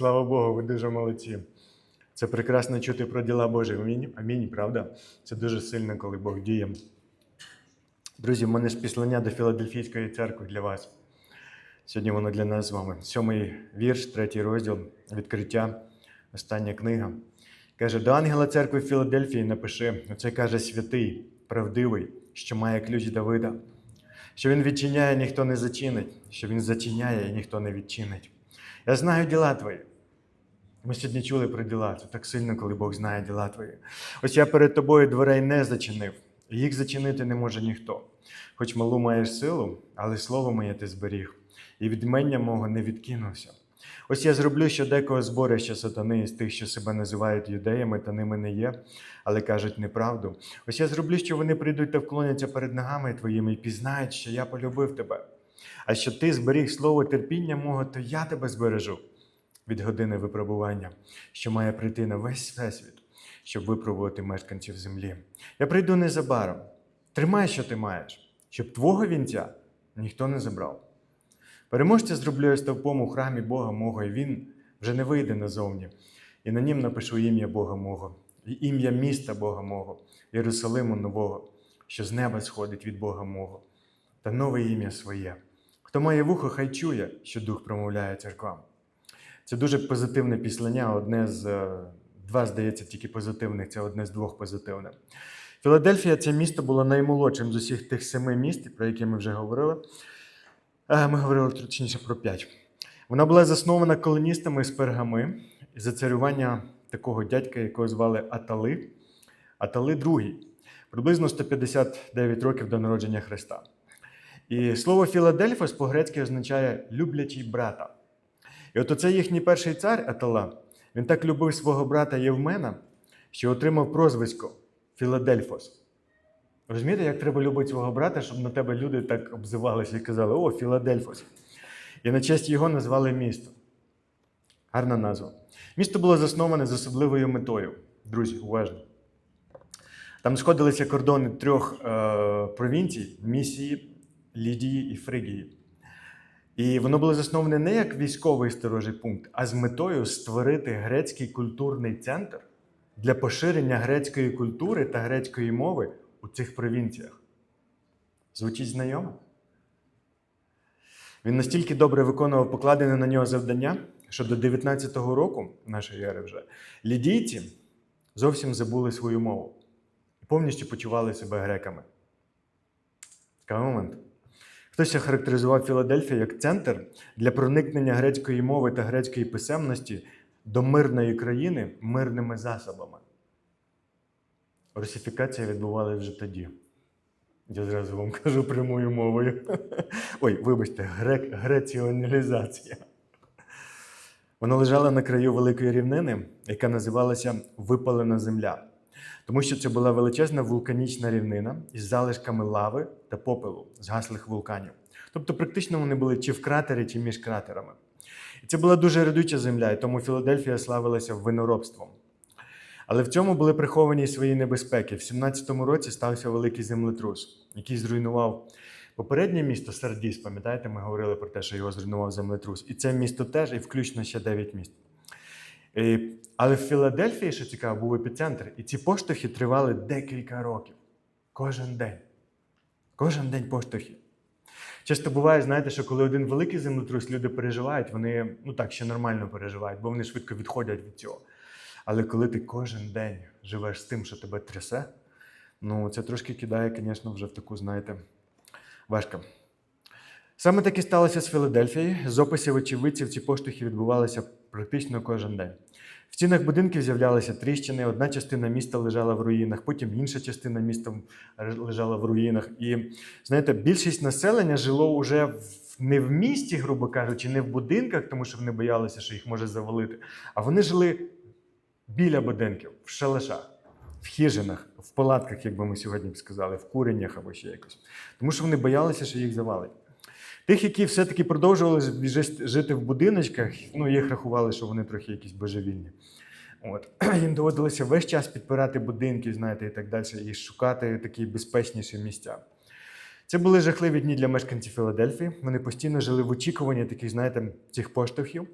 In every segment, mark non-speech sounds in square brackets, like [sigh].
Слава Богу, ви дуже молодці. Це прекрасно чути про діла Божі. Амінь, Амінь, правда? Це дуже сильно, коли Бог діє. Друзі, в мене ж післання до Філадельфійської церкви для вас. Сьогодні воно для нас з вами. Сьомий вірш, третій розділ, відкриття, остання книга. Каже: до ангела церкви Філадельфії напиши: оце каже святий, правдивий, що має ключ Давида, що він відчиняє, ніхто не зачинить, що він зачиняє і ніхто не відчинить. Я знаю діла твої. Ми сьогодні чули про діла. Це так сильно, коли Бог знає діла твої. Ось я перед тобою дверей не зачинив, їх зачинити не може ніхто. Хоч малу маєш силу, але слово моє ти зберіг, і від мене мого не відкинувся. Ось я зроблю що декого зборище сатани із тих, що себе називають юдеями, та ними не є, але кажуть неправду. Ось я зроблю, що вони прийдуть та вклоняться перед ногами твоїми і пізнають, що я полюбив тебе. А що ти зберіг слово терпіння мого, то я тебе збережу від години випробування, що має прийти на весь всесвіт, щоб випробувати мешканців землі. Я прийду незабаром. Тримай, що ти маєш, щоб твого вінця ніхто не забрав. Переможця зроблю я стовпом у храмі Бога мого, і він вже не вийде назовні. І на нім напишу ім'я Бога мого, і ім'я міста Бога мого, Єрусалиму нового, що з неба сходить від Бога мого, та нове ім'я своє. Хто має вухо, хай чує, що дух промовляє церквам. Це дуже позитивне післання, одне з е, два, здається, тільки позитивних, це одне з двох позитивних. Філадельфія це місто було наймолодшим з усіх тих семи міст, про які ми вже говорили. Е, Ми говорили точніше про п'ять. Вона була заснована колоністами з пергами за царювання такого дядька, якого звали Атали. Атали II, приблизно 159 років до народження Христа. І слово Філадельфос по-грецьки означає люблячий брата. І от оце їхній перший цар Атала, він так любив свого брата Євмена, що отримав прозвисько Філадельфос. Розумієте, як треба любити свого брата, щоб на тебе люди так обзивалися і казали: О, Філадельфос. І на честь його назвали місто. Гарна назва. Місто було засноване з особливою метою. Друзі, уважно. Там сходилися кордони трьох е, провінцій місії, Лідії і Фригії. І воно було засноване не як військовий сторожий пункт, а з метою створити грецький культурний центр для поширення грецької культури та грецької мови у цих провінціях. Звучить знайомо? Він настільки добре виконував покладене на нього завдання, що до 19-го року нашої ери вже лідійці зовсім забули свою мову і повністю почували себе греками. Цікавий момент. Хтось характеризував Філадельфію як центр для проникнення грецької мови та грецької писемності до мирної країни мирними засобами. Русифікація відбувалася вже тоді. Я зразу вам кажу прямою мовою. [laughs] Ой, вибачте, грек, греціоналізація. Вона лежала на краю великої рівнини, яка називалася Випалена земля, тому що це була величезна вулканічна рівнина із залишками лави та попелу згаслих вулканів. Тобто, практично вони були чи в кратері, чи між кратерами. І це була дуже родюча земля, і тому Філадельфія славилася виноробством. Але в цьому були приховані свої небезпеки. В 17-му році стався великий землетрус, який зруйнував попереднє місто Сардіс. Пам'ятаєте, ми говорили про те, що його зруйнував землетрус. І це місто теж, і включно ще 9 міст. Але в Філадельфії, що цікаво, був епіцентр, і ці поштовхи тривали декілька років. Кожен день. Кожен день поштовхи. Часто буває, знаєте, що коли один великий землетрус люди переживають, вони ну так ще нормально переживають, бо вони швидко відходять від цього. Але коли ти кожен день живеш з тим, що тебе трясе, ну це трошки кидає, звісно, вже в таку, знаєте, важко. Саме так і сталося з Філадельфією. З описів очевидців ці поштовхи відбувалися практично кожен день. В стінах будинків з'являлися тріщини, одна частина міста лежала в руїнах, потім інша частина міста лежала в руїнах. І знаєте, більшість населення жило уже в- не в місті, грубо кажучи, не в будинках, тому що вони боялися, що їх може завалити, а вони жили біля будинків, в шалашах, в хижинах, в палатках, як би ми сьогодні б сказали, в куреннях або ще якось. Тому що вони боялися, що їх завалить. Тих, які все-таки продовжували жити в будиночках, ну, їх рахували, що вони трохи якісь божевільні. От. [clears throat] Їм доводилося весь час підпирати будинки, знаєте, і так далі, і шукати такі безпечніші місця. Це були жахливі дні для мешканців Філадельфії. Вони постійно жили в очікуванні таких, знаєте, цих поштовхів.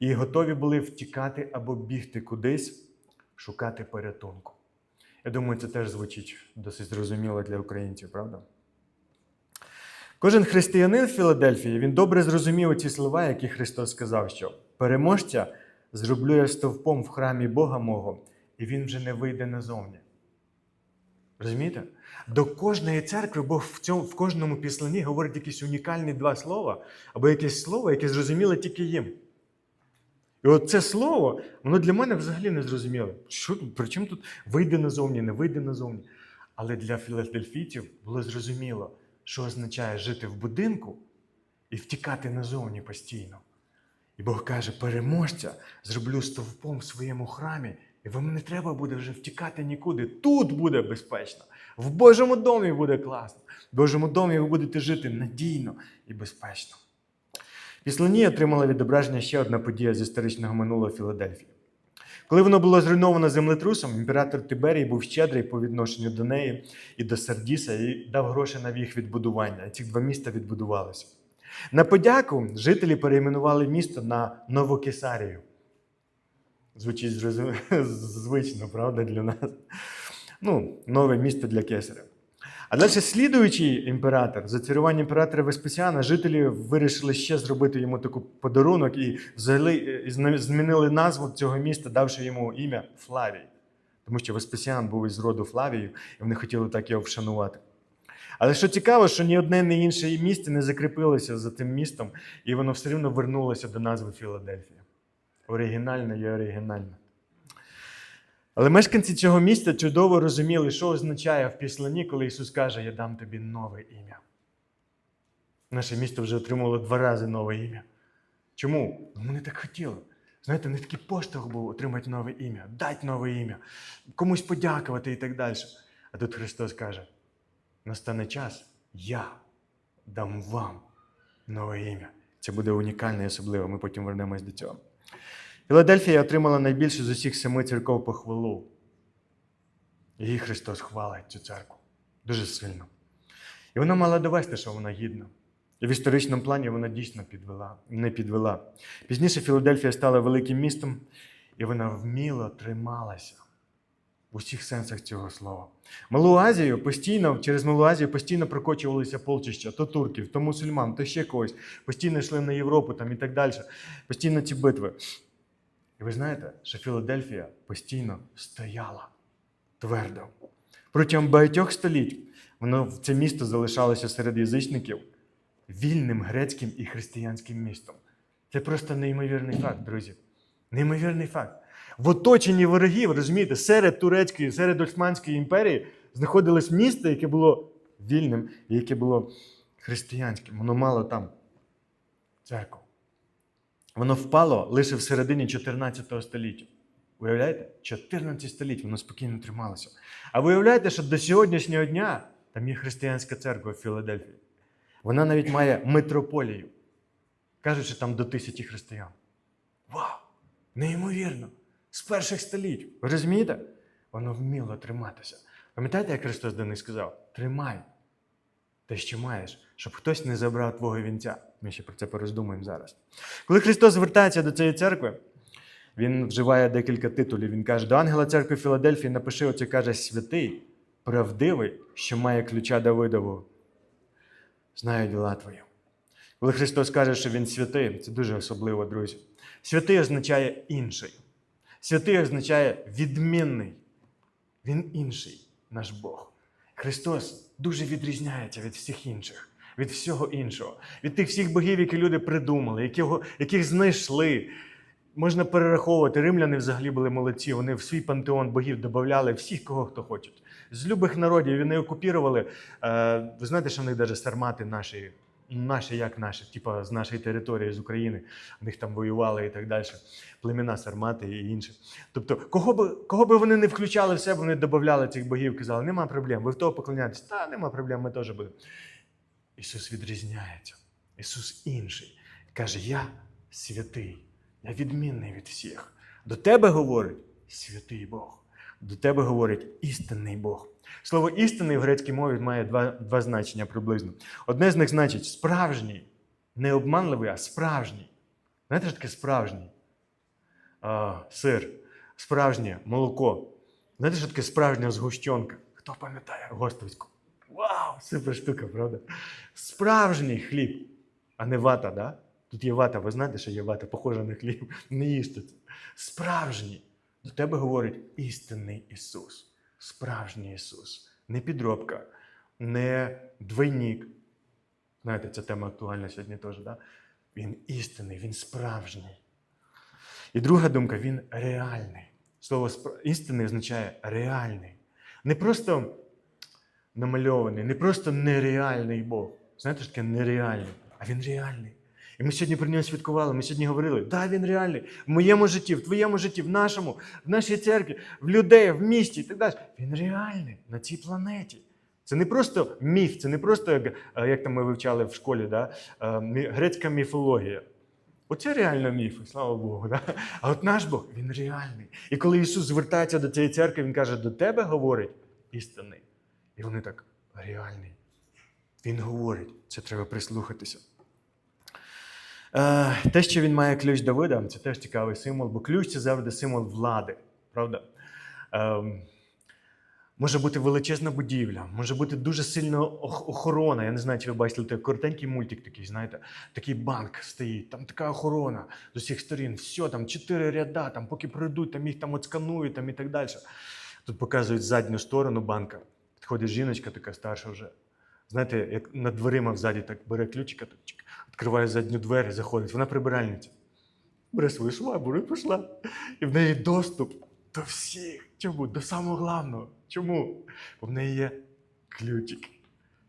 і готові були втікати або бігти кудись, шукати порятунку. Я думаю, це теж звучить досить зрозуміло для українців, правда? Кожен християнин в Філадельфії він добре зрозумів ці слова, які Христос сказав, що переможця зроблю я стовпом в храмі Бога мого, і він вже не вийде назовні. Розумієте? До кожної церкви Бог в, цьому, в кожному післанні говорить якісь унікальні два слова, або якесь слово, яке зрозуміло тільки їм. І от це слово, воно для мене взагалі не зрозуміло. Що, при чому тут вийде назовні, не вийде назовні? Але для філадельфійців було зрозуміло, що означає жити в будинку і втікати назовні постійно. І Бог каже: переможця зроблю стовпом в своєму храмі, і вам не треба буде вже втікати нікуди. Тут буде безпечно. В Божому домі буде класно. В Божому домі ви будете жити надійно і безпечно. Післані отримала відображення ще одна подія з історичного минулого Філадельфії. Коли воно було зруйновано землетрусом, імператор Тиберій був щедрий по відношенню до неї і до Сардіса і дав гроші на їх відбудування. Ці два міста відбудувалися. На подяку жителі перейменували місто на Новокесарію. Звучить зрозум- [laughs] звично, правда, для нас. Ну, нове місто для кесаря. А далі слідуючий імператор, за царювання імператора Веспасіана, жителі вирішили ще зробити йому таку подарунок і взагалі е, змінили назву цього міста, давши йому ім'я Флавій. Тому що Веспасіан був із роду Флавію, і вони хотіли так його вшанувати. Але що цікаво, що ні одне, ні інше місце не закріпилося за тим містом, і воно все рівно вернулося до назви Філадельфія. Оригінальна є оригінальна. Але мешканці цього міста чудово розуміли, що означає в післанні, коли Ісус каже: Я дам тобі нове ім'я. Наше місто вже отримало два рази нове ім'я. Чому? Ну, Вони так хотіли. Знаєте, не такий поштовх був отримати нове ім'я, дати нове ім'я, комусь подякувати і так далі. А тут Христос каже: настане час, я дам вам нове ім'я. Це буде унікально і особливо. Ми потім вернемось до цього. Філадельфія отримала найбільше з усіх семи церков похвалу. Її Христос хвалить цю церкву дуже сильно. І вона мала довести, що вона гідна. І в історичному плані вона дійсно підвела, не підвела. Пізніше Філадельфія стала великим містом, і вона вміло трималася в усіх сенсах цього слова. Малу Азію постійно, через Малу Азію постійно прокочувалися полчища то турків, то мусульман, то ще когось. Постійно йшли на Європу там, і так далі. Постійно ці битви. І ви знаєте, що Філадельфія постійно стояла твердо. Протягом багатьох століть воно це місто залишалося серед язичників вільним грецьким і християнським містом. Це просто неймовірний факт, друзі. Неймовірний факт. В оточенні ворогів, розумієте, серед турецької, серед Османської імперії знаходилось місто, яке було вільним і яке було християнським. Воно мало там церкву. Воно впало лише в середині 14 століття. Уявляєте? 14 століть воно спокійно трималося. А ви уявляєте, що до сьогоднішнього дня там є християнська церква в Філадельфії. Вона навіть має митрополію. Кажуть, що там до тисячі християн. Вау! Неймовірно! З перших століть. Ви розумієте? Воно вміло триматися. Пам'ятаєте, як Христос до них сказав? Тримай те, що маєш, щоб хтось не забрав твого вінця. Ми ще про це пороздумаємо зараз. Коли Христос звертається до цієї церкви, він вживає декілька титулів. Він каже: до ангела церкви Філадельфії напиши оце каже святий, правдивий, що має ключа Давидового. Знаю діла твої. Коли Христос каже, що Він святий, це дуже особливо, друзі. Святий означає інший. Святий означає відмінний. Він інший, наш Бог. Христос дуже відрізняється від всіх інших, від всього іншого, від тих всіх богів, які люди придумали, яких, яких знайшли. Можна перераховувати. Римляни взагалі були молодці. Вони в свій пантеон богів додавали всіх, кого хто хоче. З любих народів вони окупірували. Е, ви знаєте, що в них навіть сармати наші, наші як наші, типа з нашої території, з України, в них там воювали і так далі. Племена сармати і інші. Тобто, кого би, кого би вони не включали в себе, вони додавали цих богів, казали, нема проблем, ви в того поклоняєтесь. Та нема проблем, ми теж будемо. Ісус відрізняється. Ісус інший. Каже: Я святий, я відмінний від всіх. До тебе говорить святий Бог. До тебе говорить істинний Бог. Слово істинний в грецькій мові має два, два значення приблизно. Одне з них значить справжній, не обманливий, а справжній. Знаєте, що таке справжній? а, сир, справжнє молоко. Знаєте, що таке справжня згущенка? Хто пам'ятає гостовську? Вау! Супер штука, правда? Справжній хліб, а не вата, да? Тут є вата, ви знаєте, що є вата, похожа на хліб. [laughs] Не їжте. Справжній. До тебе говорить істинний Ісус. Справжній Ісус. Не підробка, не двойник. Знаєте, ця тема актуальна сьогодні теж, да? Він істинний, він справжній. І друга думка, він реальний. Слово істинний означає реальний. Не просто намальований, не просто нереальний Бог. Знаєте, що таке нереальний, а він реальний. І ми сьогодні про нього святкували, ми сьогодні говорили, да, він реальний. В моєму житті, в твоєму житті, в нашому, в нашій церкві, в людей, в місті і так далі. Він реальний на цій планеті. Це не просто міф, це не просто, як, е, як там ми вивчали в школі, да? е, грецька міфологія. Оце реально міф, слава Богу. Да? А от наш Бог, він реальний. І коли Ісус звертається до цієї церкви, Він каже, до тебе говорить істинний. І вони так, реальний. Він говорить, це треба прислухатися. Е, те, що він має ключ Давида, це теж цікавий символ, бо ключ це завжди символ влади, правда? Ем, може бути величезна будівля, може бути дуже сильна охорона. Я не знаю, чи ви бачили той коротенький мультик такий, знаєте, такий банк стоїть, там така охорона з усіх сторін, все, там чотири ряда, там поки пройдуть, там їх там отсканують там, і так далі. Тут показують задню сторону банка. Підходить жіночка, така старша вже. Знаєте, як над дверима взаді так бере ключика, так, відкриває задню двері, заходить. Вона прибиральниця. Бере свою швабру і пішла. І в неї доступ до всіх. Чому? До самого главного. Чому? Бо в неї є ключик.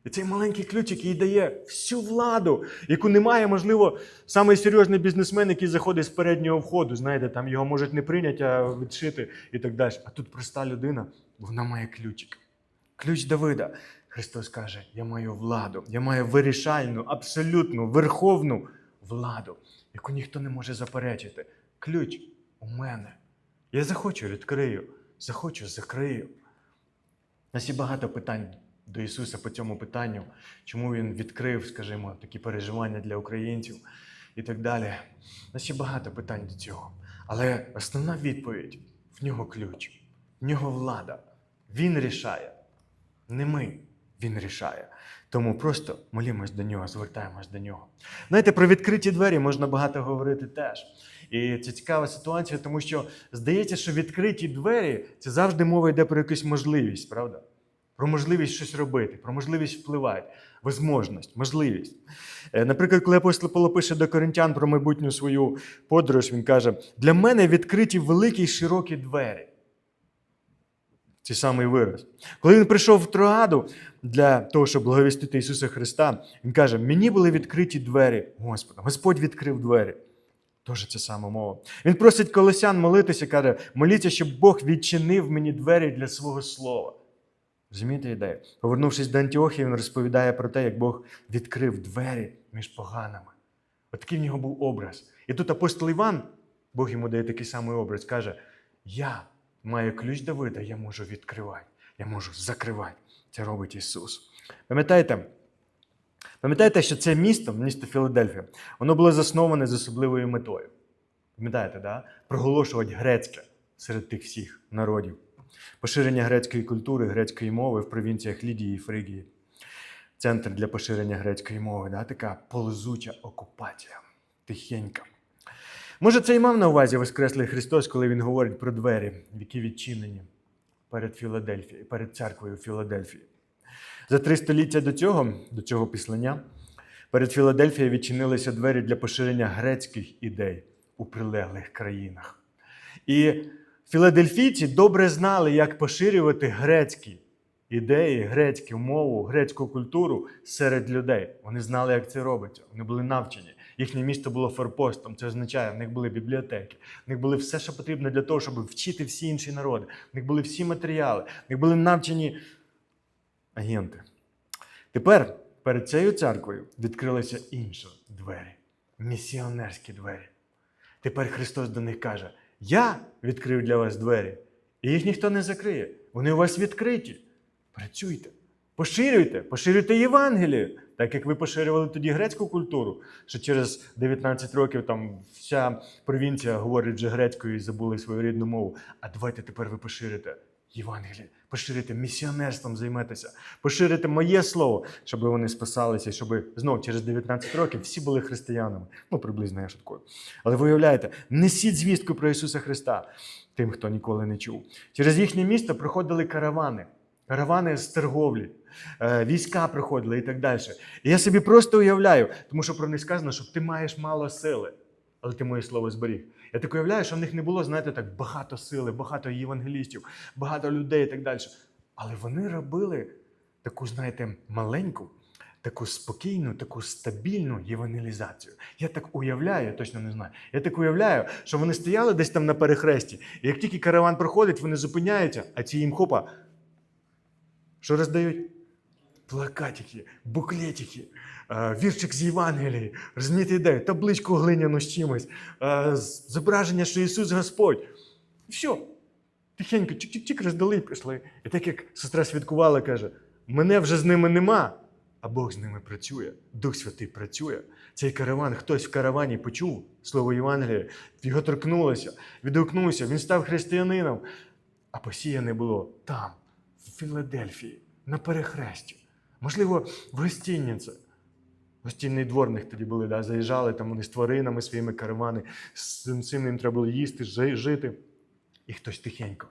І цей маленький ключик їй дає всю владу, яку не має, можливо, самий серйозний бізнесмен, який заходить з переднього входу. Знаєте, там його можуть не прийняти, а відшити і так далі. А тут проста людина, вона має ключик. Ключ Давида. Христос каже: Я маю владу, я маю вирішальну, абсолютну, верховну владу, яку ніхто не може заперечити. Ключ у мене. Я захочу, відкрию, захочу, закрию. Нас є багато питань до Ісуса по цьому питанню, чому Він відкрив, скажімо, такі переживання для українців і так далі. У нас є багато питань до цього. Але основна відповідь в нього ключ, в нього влада. Він рішає, не ми. Він рішає. Тому просто молімось до нього, звертаємось до нього. Знаєте, про відкриті двері можна багато говорити теж. І це цікава ситуація, тому що здається, що відкриті двері це завжди мова йде про якусь можливість, правда? Про можливість щось робити, про можливість впливати, возможність, можливість. Е, Наприклад, коли апостол Павло пише до коринтян про майбутню свою подорож, він каже: для мене відкриті великі й широкі двері. Цей самий вираз. Коли він прийшов в Троаду для того, щоб благовістити Ісуса Христа, він каже: мені були відкриті двері Господа. Господь відкрив двері. Тоже це сама мова. Він просить колосян молитися, каже, моліться, щоб Бог відчинив мені двері для свого слова. Розумієте ідею? Повернувшись до Антіохії, він розповідає про те, як Бог відкрив двері між поганими. От такий в нього був образ. І тут апостол Іван, Бог йому дає такий самий образ, каже: Я маю ключ Давида, я можу відкривати, я можу закривати. Це робить Ісус. Пам'ятаєте? Пам'ятаєте, що це місто, місто Філадельфія, воно було засноване з особливою метою. Пам'ятаєте, да? проголошувати грецьке серед тих всіх народів. Поширення грецької культури, грецької мови в провінціях Лідії і Фригії. Центр для поширення грецької мови, да? така ползуча окупація. Тихенька. Може, це і мав на увазі Воскреслий Христос, коли він говорить про двері, які відчинені перед Філадельфією, перед церквою Філадельфії. За три століття до цього, до цього післання, перед Філадельфією відчинилися двері для поширення грецьких ідей у прилеглих країнах. І філадельфійці добре знали, як поширювати грецькі ідеї, грецьку мову, грецьку культуру серед людей. Вони знали, як це робиться. Вони були навчені. Їхнє місто було форпостом. Це означає, в них були бібліотеки, в них було все, що потрібно для того, щоб вчити всі інші народи. В них були всі матеріали, в них були навчені агенти. Тепер перед цією церквою відкрилися інші двері, місіонерські двері. Тепер Христос до них каже: Я відкрив для вас двері, і їх ніхто не закриє. Вони у вас відкриті. Працюйте, Поширюйте, поширюйте Євангелію, так як ви поширювали тоді грецьку культуру, що через 19 років там вся провінція говорить вже грецькою і забули свою рідну мову. А давайте тепер ви поширите Євангеліє, поширите місіонерством займетеся, поширите моє слово, щоб вони спасалися, щоб знов через 19 років всі були християнами. Ну, приблизно я шуткую. Але ви уявляєте, несіть звістку про Ісуса Христа тим, хто ніколи не чув. Через їхнє місто проходили каравани, каравани з торговлі, війська приходили і так далі. І я собі просто уявляю, тому що про них сказано, що ти маєш мало сили, але ти моє слово зберіг. Я так уявляю, що в них не було, знаєте, так багато сили, багато євангелістів, багато людей і так далі. Але вони робили таку, знаєте, маленьку, таку спокійну, таку стабільну євангелізацію. Я так уявляю, я точно не знаю. Я так уявляю, що вони стояли десь там на перехресті, і як тільки караван проходить, вони зупиняються, а ці їм хопа. Що роздають? Плакатики, буклетики, е, віршик з Євангелії, розумієте ідею, табличку глиняну з чимось, е, зображення, що Ісус Господь. І все. Тихенько, чик-чик-чик, роздали і пішли. І так як сестра святкувала, каже: мене вже з ними нема, а Бог з ними працює, Дух Святий працює. Цей караван, хтось в каравані почув слово Євангелія, його торкнулося, відгукнувся, він став християнином. А посіяне було там, в Філадельфії, на перехресті. Можливо, в гостинниці. Гостинний двор в тоді були, да, заїжджали там вони з тваринами своїми каравани, з цим цим їм треба було їсти, жити. І хтось тихенько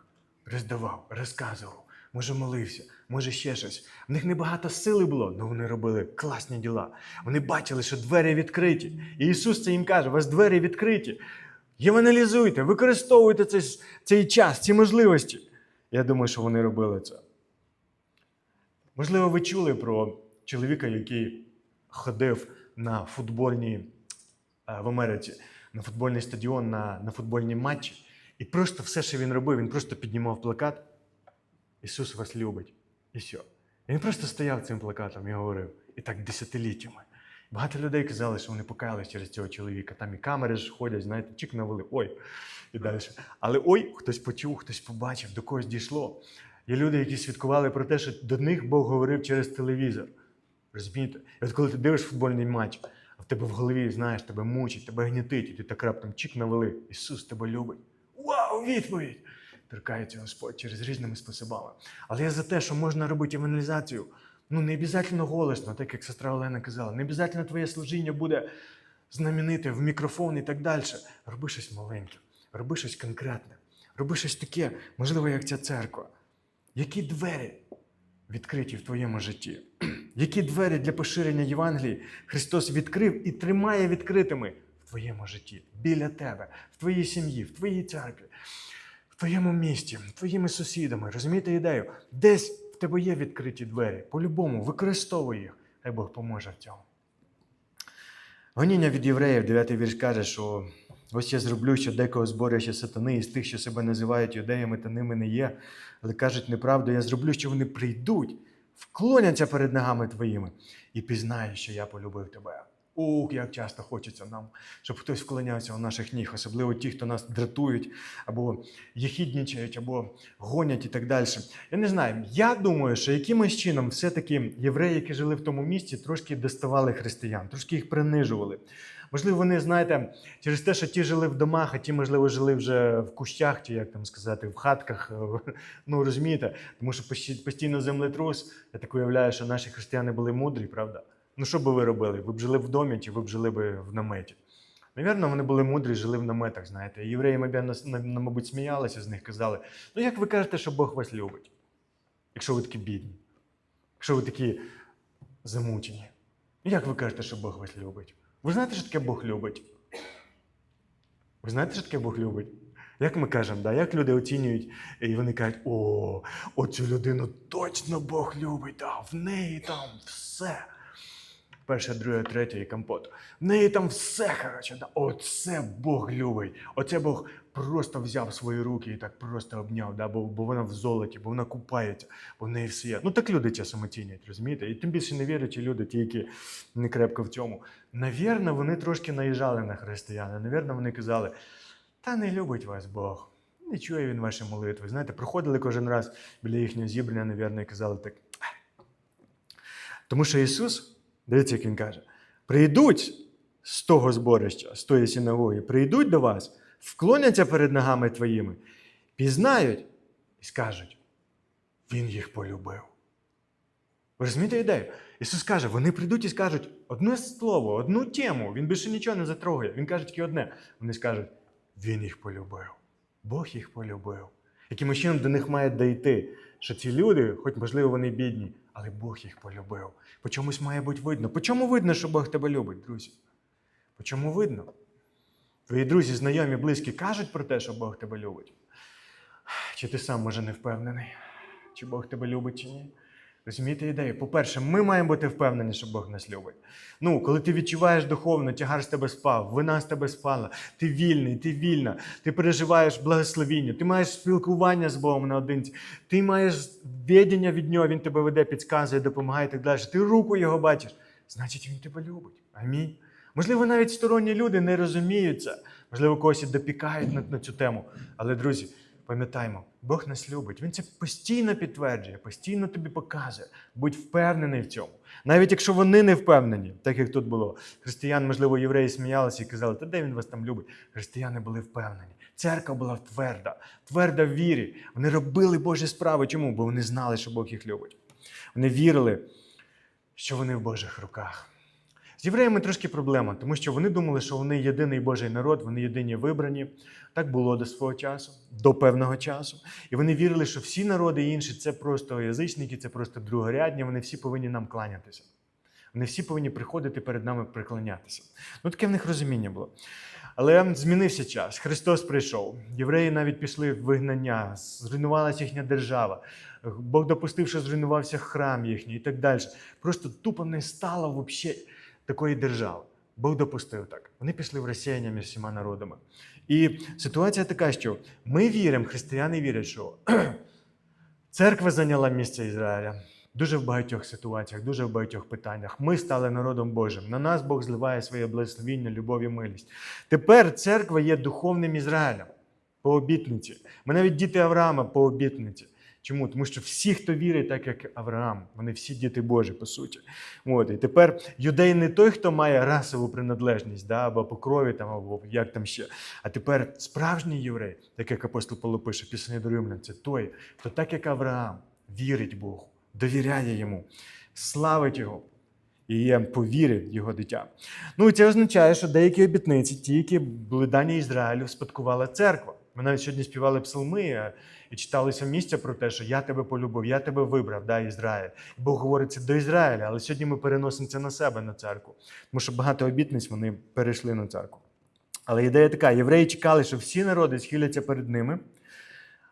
роздавав, розказував, може молився, може ще щось. В них небагато сили було, але вони робили класні діла. Вони бачили, що двері відкриті. І Ісус це їм каже: у вас двері відкриті. Євангелізуйте, використовуйте цей, цей час, ці можливості. Я думаю, що вони робили це. Можливо, ви чули про чоловіка, який ходив на футбольні е, в Америці, на футбольний стадіон, на, на футбольні матчі. І просто все, що він робив, він просто піднімав плакат. Ісус вас любить. І все. І він просто стояв цим плакатом і говорив. І так десятиліттями. Багато людей казали, що вони покаялись через цього чоловіка. Там і камери ж ходять, знаєте, чик навели, ой, і далі. Але ой, хтось почув, хтось побачив, до когось дійшло. Є люди, які свідкували про те, що до них Бог говорив через телевізор. Розумієте? І от коли ти дивиш футбольний матч, а в тебе в голові, знаєш, тебе мучить, тебе гнітить, і ти так раптом чик навели. Ісус тебе любить. Вау, відповідь! Торкається Господь через різними способами. Але я за те, що можна робити евангелізацію. Ну, не обов'язково голосно, так як сестра Олена казала, не обов'язково твоє служіння буде знамените в мікрофон і так далі. Роби щось маленьке, роби щось конкретне, роби щось таке, можливо, як ця церква. Які двері відкриті в твоєму житті? [clears throat] Які двері для поширення Євангелії Христос відкрив і тримає відкритими в твоєму житті, біля тебе, в твоїй сім'ї, в твоїй церкві, в твоєму місті, твоїми сусідами? Розумієте ідею? Десь в тебе є відкриті двері. По-любому, використовуй їх. Хай Бог поможе в цьому. Гоніння від євреїв, 9 вірш каже, що ось я зроблю, що декого зборюще сатани із тих, що себе називають юдеями, та ними не є, але кажуть неправду, я зроблю, що вони прийдуть, вклоняться перед ногами твоїми і пізнають, що я полюбив тебе. Ух, як часто хочеться нам, щоб хтось вклонявся у наших ніг, особливо ті, хто нас дратують, або єхіднічають, або гонять і так далі. Я не знаю. Я думаю, що якимось чином все-таки євреї, які жили в тому місті, трошки доставали християн, трошки їх принижували. Можливо, вони, знаєте, через те, що ті жили в домах, а ті, можливо, жили вже в кущах, чи як там сказати, в хатках. [laughs] Ну розумієте, тому що постійно землетрус. Я так уявляю, що наші християни були мудрі, правда? Ну що би ви робили? Ви б жили в домі, чи ви б жили б в наметі? Навірно, вони були мудрі, жили в наметах, знаєте. Євреї, мабуть, сміялися з них, казали: ну як ви кажете, що Бог вас любить, якщо ви такі бідні, якщо ви такі замучені? Як ви кажете, що Бог вас любить? Ви знаєте, що таке Бог любить? Ви знаєте, що таке Бог любить? Як ми кажемо, да? як люди оцінюють, і вони кажуть, о, оцю людину точно Бог любить, да, в неї там все. Перше, друге, третє і компот. В неї там все, коротше, оце Бог любить. Оце Бог просто взяв свої руки і так просто обняв, да? бо, бо вона в золоті, бо вона купається, бо в неї все є. Ну так люди часом оцінюють, розумієте? І тим більше невірячі люди, ті, які не крепко в цьому. Навірно, вони трошки наїжджали на християн. Навірно, вони казали, та не любить вас Бог. Не чує він ваші молитви. Знаєте, проходили кожен раз біля їхнього зібрання, навірно, і казали так. Тому що Ісус, дивіться, як Він каже, прийдуть з того зборища, з тої синагоги, прийдуть до вас, вклоняться перед ногами твоїми, пізнають і скажуть, Він їх полюбив. Ви розумієте ідею? Ісус каже, вони прийдуть і скажуть одне слово, одну тему, Він більше нічого не затрогає. Він каже тільки одне. Вони скажуть, Він їх полюбив. Бог їх полюбив. Яким чином до них має дійти, що ці люди, хоч можливо вони бідні, але Бог їх полюбив. По чомусь має бути видно. По чому видно, що Бог тебе любить, друзі? По чому видно? Твої друзі, знайомі, близькі кажуть про те, що Бог тебе любить. Чи ти сам може не впевнений, чи Бог тебе любить, чи ні? Розумієте ідею? По-перше, ми маємо бути впевнені, що Бог нас любить. Ну, коли ти відчуваєш духовно, тягар з тебе спав, вина з тебе спала, ти вільний, ти вільна, ти переживаєш благословіння, ти маєш спілкування з Богом наодинці, ти маєш відення від нього, він тебе веде, підказує, допомагає і так далі. Ти руку його бачиш, значить він тебе любить. Амінь. Можливо, навіть сторонні люди не розуміють це, можливо, когось і допікають на, на цю тему. Але, друзі, пам'ятаймо, Бог нас любить. Він це постійно підтверджує, постійно тобі показує. Будь впевнений в цьому. Навіть якщо вони не впевнені, так як тут було. Християн, можливо, євреї сміялися і казали, та де він вас там любить? Християни були впевнені. Церква була тверда, тверда в вірі. Вони робили Божі справи. Чому? Бо вони знали, що Бог їх любить. Вони вірили, що вони в Божих руках. Євреями трошки проблема, тому що вони думали, що вони єдиний Божий народ, вони єдині вибрані. Так було до свого часу, до певного часу. І вони вірили, що всі народи інші це просто язичники, це просто другорядні, вони всі повинні нам кланятися. Вони всі повинні приходити перед нами приклонятися. Ну, таке в них розуміння було. Але змінився час. Христос прийшов. Євреї навіть пішли в вигнання, зруйнувалася їхня держава. Бог допустив, що зруйнувався храм їхній і так далі. Просто тупо не стало взагалі такої держави. Бог допустив так. Вони пішли в розсіяння між всіма народами. І ситуація така, що ми віримо, християни вірять, що [clears throat] церква зайняла місце Ізраїля. Дуже в багатьох ситуаціях, дуже в багатьох питаннях. Ми стали народом Божим. На нас Бог зливає своє благословіння, любов і милість. Тепер церква є духовним Ізраїлем по обітниці. Ми навіть діти Авраама по обітниці. Чому? Тому що всі, хто вірить, так як Авраам, вони всі діти Божі, по суті. От. І тепер юдей не той, хто має расову приналежність, да, або по крові, там, або як там ще. А тепер справжній єврей, так як апостол Павло пише, після до Римлян, це той, хто так як Авраам вірить Богу, довіряє йому, славить його. І є по вірі його дитя. Ну і це означає, що деякі обітниці, ті, які були дані Ізраїлю, спадкувала церква. Ми навіть сьогодні співали псалми е, і читалися місця про те, що я тебе полюбив, я тебе вибрав, да, Ізраїль. Бог говорить це до Ізраїля, але сьогодні ми переносимо це на себе, на церкву. Тому що багато обітниць вони перейшли на церкву. Але ідея така: євреї чекали, що всі народи схиляться перед ними.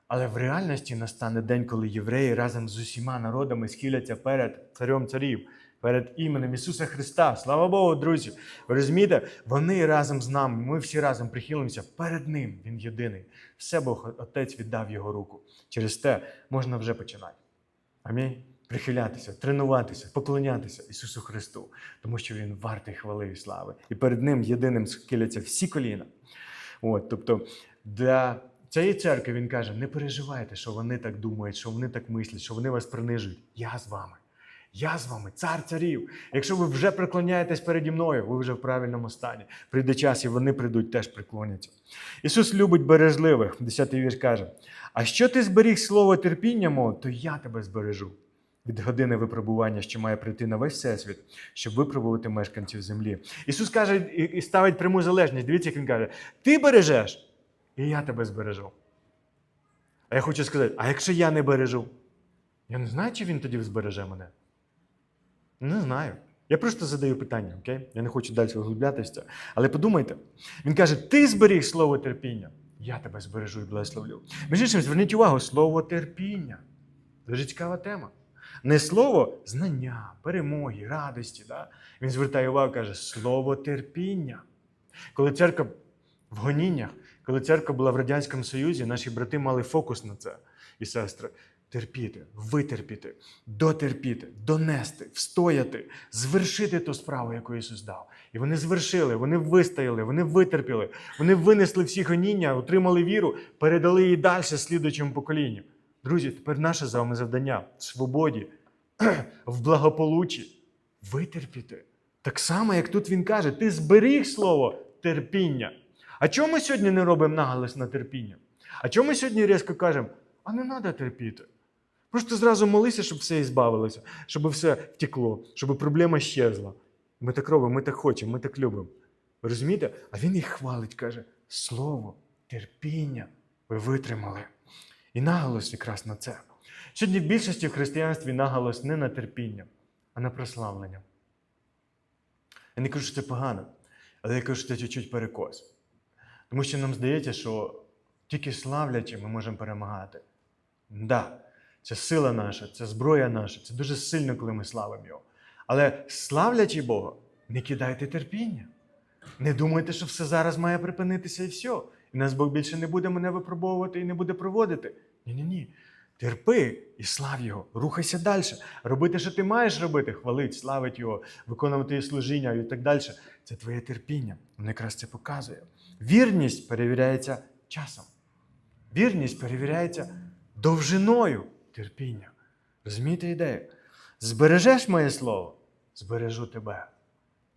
Але в реальності настане день, коли євреї разом з усіма народами схиляться перед царем царів, перед іменем Ісуса Христа. Слава Богу, друзі! Ви розумієте, вони разом з нами, ми всі разом прихилимося перед Ним. Він єдиний. Все Бог Отець віддав його руку. Через те можна вже починати. Амінь. Прихилятися, тренуватися, поклонятися Ісусу Христу, тому що Він вартий хвали і слави. І перед Ним єдиним схиляться всі коліна. От, тобто для цієї церкви він каже: не переживайте, що вони так думають, що вони так мислять, що вони вас принижують. Я з вами. Я з вами, цар царів. Якщо ви вже преклоняєтесь переді мною, ви вже в правильному стані. Прийде час, і вони прийдуть, теж преклоняться. Ісус любить бережливих. Десятий вірш каже: А що ти зберіг слово терпіння мого, то я тебе збережу. Від години випробування, що має прийти на весь всесвіт, щоб випробувати мешканців землі. Ісус каже і ставить пряму залежність. Дивіться, як він каже: Ти бережеш, і я тебе збережу. А я хочу сказати: а якщо я не бережу, я не знаю, чи він тоді збереже мене. Не знаю. Я просто задаю питання, окей? Я не хочу далі углублятися. Але подумайте, він каже: ти зберіг слово терпіння, я тебе збережу і благословлю. Між іншим, зверніть увагу, слово терпіння. Дуже цікава тема. Не слово знання, перемоги, радості. Да? Він звертає увагу, каже, слово терпіння. Коли церква в гоніннях, коли церква була в Радянському Союзі, наші брати мали фокус на це і сестри. Терпіти, витерпіти, дотерпіти, донести, встояти, звершити ту справу, яку Ісус дав. І вони звершили, вони вистояли, вони витерпіли, вони винесли всі гоніння, отримали віру, передали її далі слідуючому поколінню. Друзі, тепер наше з вами завдання в свободі, [clears throat] в благополуччі, витерпіти. Так само, як тут він каже, ти зберіг слово терпіння. А чому ми сьогодні не робимо наголос на терпіння? А чому ми сьогодні різко кажемо, а не треба терпіти? Просто зразу молися, щоб все ізбавилося, щоб все втекло, щоб проблема щезла. Ми так робимо, ми так хочемо, ми так любимо. Розумієте? А він їх хвалить, каже: Слово, терпіння, ви витримали. І наголос якраз на це. Сьогодні в більшості в християнстві наголос не на терпіння, а на прославлення. Я не кажу, що це погано, але я кажу, що це чуть-чуть перекос. Тому що нам здається, що тільки славлячи ми можемо перемагати. Да, це сила наша, це зброя наша, це дуже сильно, коли ми славимо Його. Але славлячи Бога, не кидайте терпіння. Не думайте, що все зараз має припинитися і все. І нас Бог більше не буде мене випробовувати і не буде проводити. Ні-ні-ні. Терпи і слав Його, рухайся далі. Робити, що ти маєш робити, хвалить, славить Його, виконувати її служіння і так далі. Це твоє терпіння. Воно якраз це показує. Вірність перевіряється часом. Вірність перевіряється довжиною терпіння. Розумієте ідею? Збережеш моє слово, збережу тебе.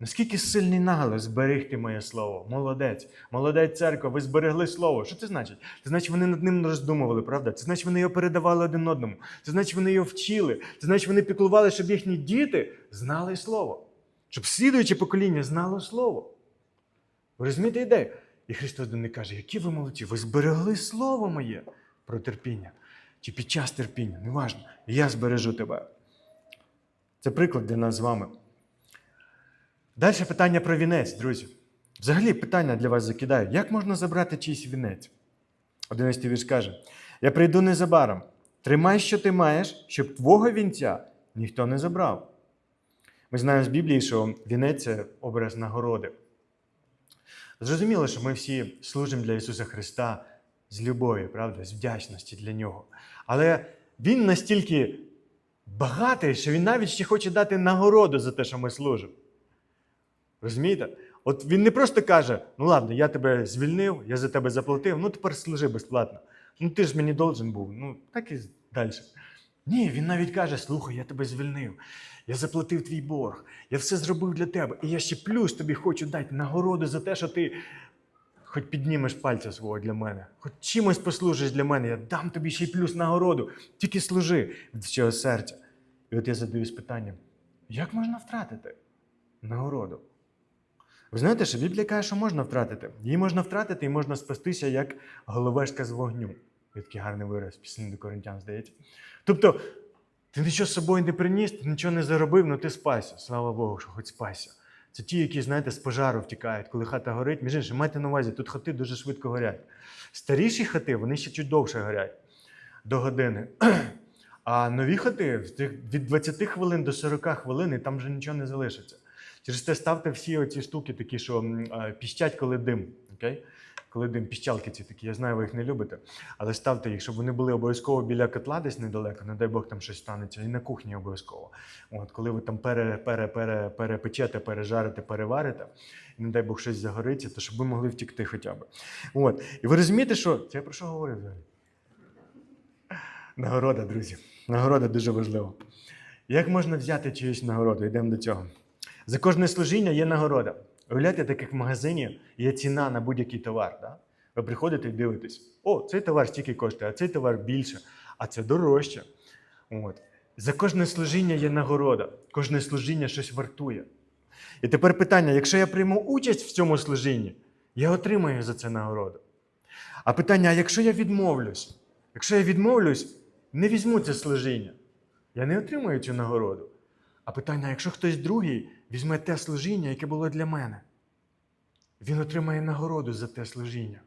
Наскільки сильний наголос зберегти моє слово? Молодець, молодець церква, ви зберегли слово. Що це значить? Це значить, вони над ним роздумували, правда? Це значить, вони його передавали один одному. Це значить, вони його вчили. Це значить, вони піклували, щоб їхні діти знали слово. Щоб слідуюче покоління знало слово. Ви розумієте ідею? І Христос до них каже, які ви молодці, ви зберегли слово моє про терпіння. Чи під час терпіння, неважно. Я збережу тебе. Це приклад для нас з вами. Далі питання про вінець, друзі. Взагалі питання для вас закидаю. Як можна забрати чийсь вінець? 11 вірш каже: Я прийду незабаром. Тримай, що ти маєш, щоб твого вінця ніхто не забрав. Ми знаємо з Біблії, що вінець це образ нагороди. Зрозуміло, що ми всі служимо для Ісуса Христа з любові, правда, з вдячності для Нього. Але Він настільки багатий, що Він навіть ще хоче дати нагороду за те, що ми служимо. Розумієте? От він не просто каже: ну ладно, я тебе звільнив, я за тебе заплатив, ну тепер служи безплатно. Ну ти ж мені должен був. Ну, так і далі. Ні, він навіть каже: слухай, я тебе звільнив, я заплатив твій борг, я все зробив для тебе. І я ще плюс тобі хочу дати нагороду за те, що ти хоч піднімеш пальця свого для мене, хоч чимось послужиш для мене, я дам тобі ще й плюс нагороду. Тільки служи від всього серця. І от я задаюсь питанням: як можна втратити нагороду? Ви знаєте, що Біблія каже, що можна втратити. Її можна втратити і можна спастися як головешка з вогню. Є такий гарний вираз, пісні до коринтян, здається. Тобто, ти нічого з собою не приніс, ти нічого не заробив, але ти спасся. Слава Богу, що хоч спасся. Це ті, які, знаєте, з пожару втікають, коли хата горить. Між іншим, майте на увазі, тут хати дуже швидко горять. Старіші хати, вони ще чуть довше горять до години. А нові хати від 20 хвилин до 40 хвилин, і там вже нічого не залишиться. Через те ставте всі оці штуки, такі, що піщать, коли дим. Окей? Коли дим, піщалки ці такі, я знаю, ви їх не любите. Але ставте їх, щоб вони були обов'язково біля котла десь недалеко, не дай Бог там щось станеться, і на кухні обов'язково. От, коли ви там пере, пере, пере, перепечете, пережарите, переварите, і не дай Бог щось загориться, то щоб ви могли втікти хоча б. От. І ви розумієте, що. Це я про що говорю взагалі? Нагорода, друзі. Нагорода дуже важлива. Як можна взяти чиюсь нагороду? Йдемо до цього. За кожне служіння є нагорода. Уявляєте, так як в магазині є ціна на будь-який товар. Да? Ви приходите і дивитесь, о, цей товар стільки коштує, а цей товар більше, а це дорожче. От. За кожне служіння є нагорода, кожне служіння щось вартує. І тепер питання: якщо я прийму участь в цьому служінні, я отримаю за це нагороду. А питання: а якщо я відмовлюсь? Якщо я відмовлюсь, не візьму це служіння, я не отримаю цю нагороду. А питання: якщо хтось другий візьме те служіння, яке було для мене, він отримає нагороду за те служіння.